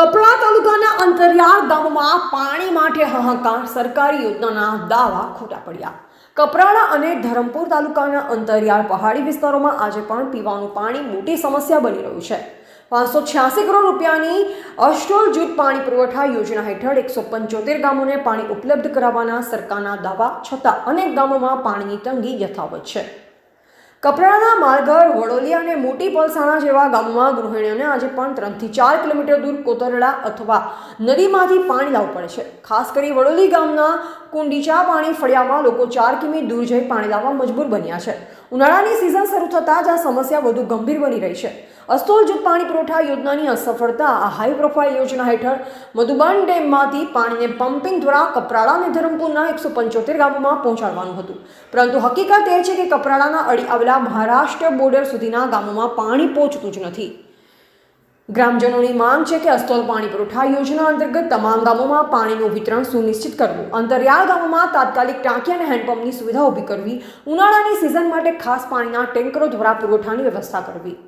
કપડા તાલુકાના અંતરિયાળ ગામમાં પાણી માટે હાહાકાર સરકારી યોજનાના દાવા ખોટા પડ્યા. કપરાડા અને ધરમપુર તાલુકાના અંતરિયાળ પહાડી વિસ્તારોમાં આજે પણ પીવાનું પાણી મોટી સમસ્યા બની રહ્યું છે. પાંચસો છ્યાસી કરોડ રૂપિયાની અસ્ટોલ જૂથ પાણી પુરવઠા યોજના હેઠળ એકસો પંચોતેર ગામોને પાણી ઉપલબ્ધ કરાવવાના સરકારના દાવા, છતાં અનેક ગામોમાં પાણીની તંગી યથાવત છે. કપરાડા, માલઘર વડોલી અને મોટી પલસાણા જેવા ગામોમાં ગૃહિણીઓને આજે પણ ત્રણથી ચાર કિલોમીટર દૂર કોતરડા અથવા નદીમાંથી પાણી લાવવું પડે છે. ખાસ કરી વડોલી ગામના કુંડીચા પાણી ફળિયામાં લોકો ચાર કિમી દૂર જઈ પાણી લાવવા મજબૂર બન્યા છે. ઉનાળાની સિઝન શરૂ થતાં જ આ સમસ્યા વધુ ગંભીર બની રહી છે. અસ્તોલ જૂથ પાણી પુરવઠા યોજનાની અસફળતા આ હાઈ પ્રોફાઇલ યોજના હેઠળ મધુબન ડેમમાંથી પાણીને પમ્પિંગ દ્વારા કપરાડા અને ધરમપુરના એકસો પંચોતેર ગામોમાં પહોંચાડવાનું હતું. પરંતુ હકીકત એ છે કે કપરાડાના અડી આવેલા મહારાષ્ટ્ર બોર્ડર સુધીના ગામોમાં પાણી પહોંચતું જ નથી. ગ્રામજનોની માંગ છે કે અસ્તોલ પાણી પુરવઠા યોજના અંતર્ગત તમામ ગામોમાં પાણીનું વિતરણ સુનિશ્ચિત કરવું. અંતરિયાળ ગામોમાં તાત્કાલિક ટાંકી અને હેન્ડપંપની સુવિધા ઊભી કરવી, ઉનાળાની સિઝન માટે ખાસ પાણીના ટેન્કરો દ્વારા પુરવઠાની વ્યવસ્થા કરવી.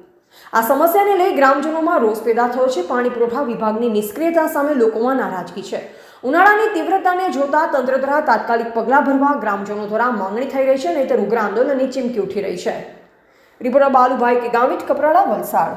આ સમસ્યાને લઈ ગ્રામજનોમાં રોષ પેદા થયો છે. પાણી પુરવઠા વિભાગની નિષ્ક્રિયતા સામે લોકોમાં નારાજગી છે. ઉનાળાની તીવ્રતાને જોતા તંત્ર દ્વારા તાત્કાલિક પગલાં ભરવા ગ્રામજનો દ્વારા માંગણી થઈ રહી છે, નહીંતર ઉગ્ર આંદોલનની ચીમકી ઉઠી રહી છે. રિપોર્ટર બાલુભાઈ કે ગામિત કપરાડા વલસાડ.